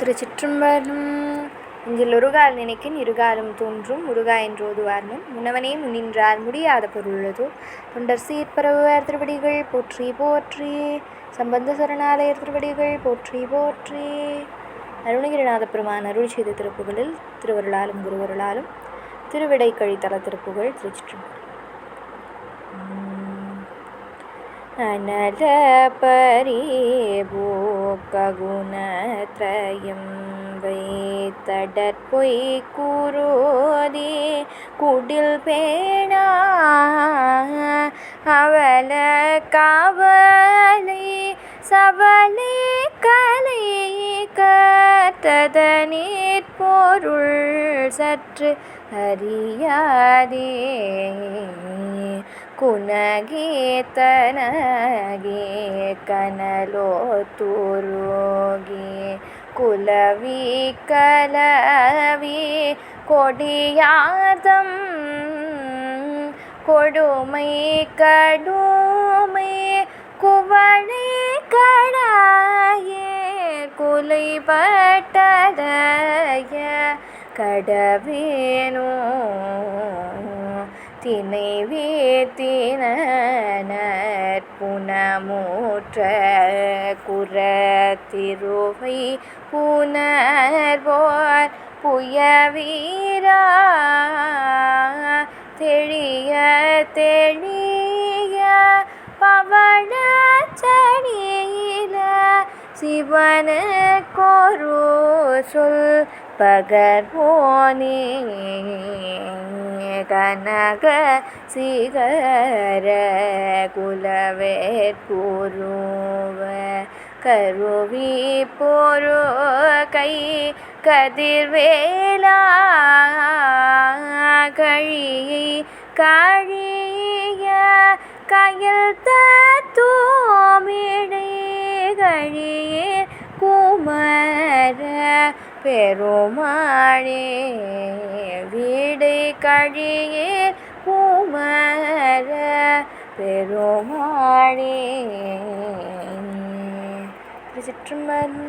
திருச்சிற்றம்பலம் இதில் ஒருகால் நினைக்கின் இருகாலும் தோன்றும். முருகா என்றோதுவார்னும் முன்னவனே முன்னின்றார் முடியாத பொருளதோ. தொண்டர் சீர்பரவுவர் திருவடிகள். போற்றி போற்றி. சம்பந்த சரணாலயர் திருவடிகள். போற்றி போற்றி. அருணகிரிநாத பெருமான் அருள் செய்த திருப்புகளில் திருவருளாலும் குருவருளாலும் திருவிடை கழித்தல திருப்புகள் திருச்சிற்றம்பலம் அனல பரிபூக்ககுணத்ரயம் வைத்தடற்பொய் கூறுதே குடில் பேணா அவல காவலை சவலை கலை கற்றதனீர் பொருள் சற்று அறியாதே ಕುನಗೀತನಗೆ ಕನಲೋ ತೂರುಗೆ ಕುಲವಿ ಕಲವಿ கொடியாதம் கொடுமை கடுமை குவளை கடாயே குலைபட்டடைய கடவேனோ தினை வீத்தினர் புனமூற்ற குரத்திருவை புனர்வோர் புயவீரா. தெளிய தெளிய பவள செடியில சிவன கொரு சொல் பகர்வோனே. கனக சிகர குலவேற்புருவ கருவி பொரு கை கதிர்வேலா கழியை கழிய கயல் தூமிடை பெருமாளே வீடு கழியே குமர பெருமாளே. திருச்சிற்றம்பலம்